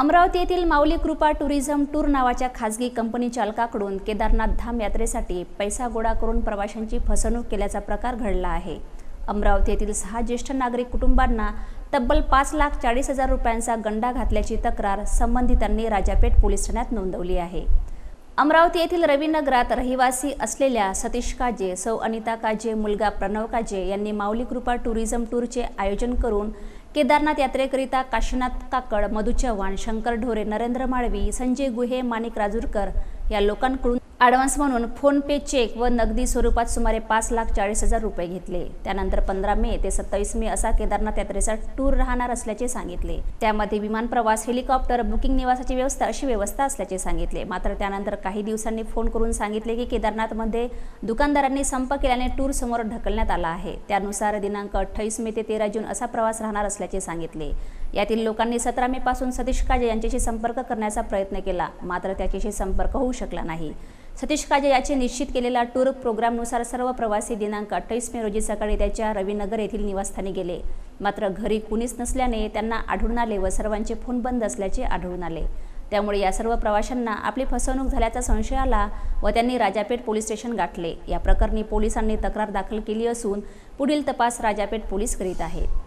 अमरावती येथील माऊली कृपा tourism tour नावाच्या खासगी कंपनी चालकाकडून केदारनाथ धाम यात्रेसाठी पैसा गोळा करून प्रवाशांची फसवणूक केल्याचा प्रकार घडला आहे. अमरावती येथील सहा ज्येष्ठ नागरिक कुटुंबांना तब्बल पाच लाख चाळीस हजार रुपयांचा गंडा घातल्याची तक्रार संबंधितांनी राजापेठ पोलीस ठाण्यात नोंदवली आहे. अमरावती येथील रवीनगरात रहिवासी असलेल्या सतीश काजे सौ अनिता काजे मुलगा प्रणव काजे यांनी माऊली कृपा टुरिझम टूरचे आयोजन करून केदारनाथ यात्रेकरिता काशीनाथ काकड मधु चव्हाण शंकर ढोरे नरेंद्र माळवी संजय गुहे माणिक राजूरकर या लोकांकडून ॲडव्हान्स म्हणून फोनपे चेक व नगदी स्वरूपात सुमारे पाच लाख चाळीस हजार रुपये घेतले. त्यानंतर पंधरा मे ते सत्तावीस मे असा केदारनाथ यात्रेचा टूर राहणार असल्याचे सांगितले. त्यामध्ये विमान प्रवास हेलिकॉप्टर बुकिंग निवासाची व्यवस्था अशी व्यवस्था असल्याचे सांगितले. मात्र त्यानंतर काही दिवसांनी फोन करून सांगितले की केदारनाथमध्ये दुकानदारांनी संप केल्याने टूर समोर ढकलण्यात आला आहे. त्यानुसार दिनांक अठ्ठावीस मे ते तेरा जून असा प्रवास राहणार असल्याचे सांगितले. यातील लोकांनी सतरा मे पासून सतीश काजे यांच्याशी संपर्क करण्याचा प्रयत्न केला मात्र त्याच्याशी संपर्क होऊ शकला नाही. सतीश काजे याचे निश्चित केलेल्या टूर प्रोग्रामनुसार सर्व प्रवासी दिनांक अठ्ठावीस मे रोजी सकाळी त्याच्या रवीनगर येथील निवासस्थानी गेले. मात्र घरी कुणीच नसल्याने त्यांना आढळून आले व सर्वांचे फोन बंद असल्याचे आढळून आले. त्यामुळे या सर्व प्रवाशांना आपली फसवणूक झाल्याचा संशय आला व त्यांनी राजापेठ पोलीस स्टेशन गाठले. या प्रकरणी पोलिसांनी तक्रार दाखल केली असून पुढील तपास राजापेठ पोलीस करीत आहेत.